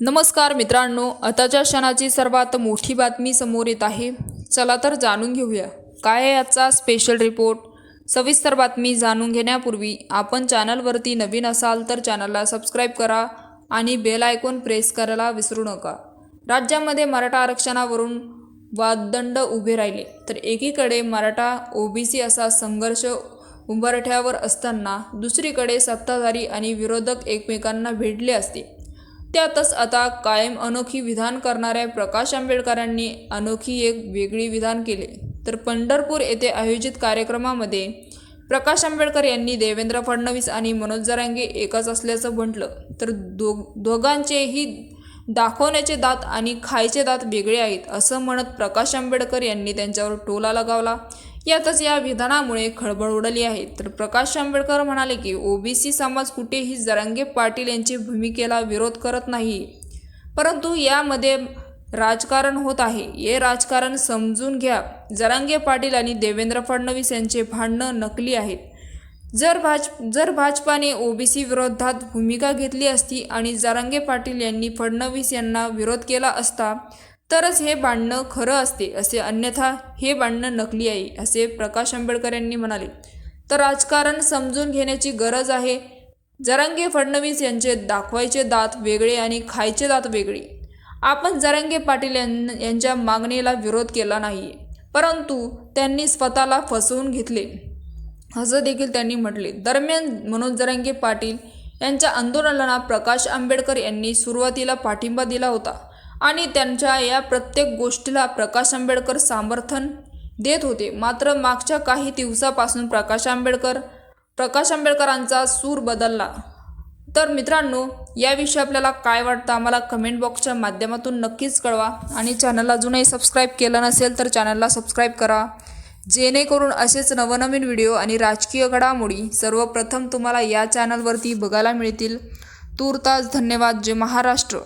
नमस्कार मित्रांनो आताच्या क्षणाची सर्वात मोठी बातमी समोर येत आहे. चला तर जाणून घेऊया. काय याचा स्पेशल रिपोर्ट सविस्तर बातमी जाणून घेण्यापूर्वी आपण चॅनलवरती नवीन असाल तर चॅनलला सबस्क्राईब करा आणि बेल आयकॉन प्रेस करायला विसरू नका. राज्यामध्ये मराठा आरक्षणावरून वाददंड उभे राहिले. तर एकीकडे मराठा ओबीसी असा संघर्ष उंबरठ्यावर असताना दुसरीकडे सत्ताधारी आणि विरोधक एकमेकांना भेटले असते. त्यातच आता कायम अनोखी विधान करणाऱ्या प्रकाश आंबेडकरांनी अनोखी एक वेगळी विधान केले. तर पंढरपूर येथे आयोजित कार्यक्रमामध्ये प्रकाश आंबेडकर यांनी देवेंद्र फडणवीस आणि मनोज जरांगे एकच असल्याचं म्हटलं. तर दो दोघांचेही दाखवण्याचे दात आणि खायचे दात वेगळे आहेत असं म्हणत प्रकाश आंबेडकर यांनी त्यांच्यावर टोला लगावला. यातच या विधानामुळे खळबळ उडाली आहे. तर प्रकाश आंबेडकर म्हणाले की ओबीसी समाज कुठेही जरांगे पाटील यांची भूमिकेला विरोध करत नाही. परंतु यामध्ये राजकारण होत आहे. हे राजकारण समजून घ्या. जरांगे पाटील आणि देवेंद्र फडणवीस यांचे भांडणं नकली आहेत. जर भाज जर भाजपाने ओबीसी विरोधात भूमिका घेतली असती आणि जरांगे पाटील यांनी फडणवीस यांना विरोध केला असता तरच हे भांडणं खरं असते असे अन्यथा हे भांडणं नकली आहे असे प्रकाश आंबेडकर यांनी म्हणाले. तर राजकारण समजून घेण्याची गरज आहे. जरांगे फडणवीस यांचे दाखवायचे दात वेगळे आणि खायचे दात वेगळे. आपण जरांगे पाटील यांच्या मागणीला विरोध केला नाही परंतु त्यांनी स्वतःला फसवून घेतले. असं देखील त्यांनी म्हटले. दरम्यान मनोज जरांगे पाटील यांच्या आंदोलनाला प्रकाश आंबेडकर यांनी सुरुवातीला पाठिंबा दिला होता. आणि त्यांच्या या प्रत्येक गोष्टीला प्रकाश आंबेडकर समर्थन देत होते. मात्र मागच्या काही दिवसापासून प्रकाश आंबेडकर प्रकाश आंबेडकरांचा सूर बदलला. तर मित्रांनो याविषयी आपल्याला काय वाटतं आम्हाला कमेंट बॉक्सच्या माध्यमातून नक्कीच कळवा. आणि चॅनलला अजूनही सबस्क्राईब केलं नसेल तर चॅनलला सबस्क्राईब करा. जेणेकरून असेच नवनवीन व्हिडिओ आणि राजकीय घडामोडी सर्वप्रथम तुम्हाला या चॅनलवरती बघायला मिळतील. तूर्तास धन्यवाद. जय महाराष्ट्र.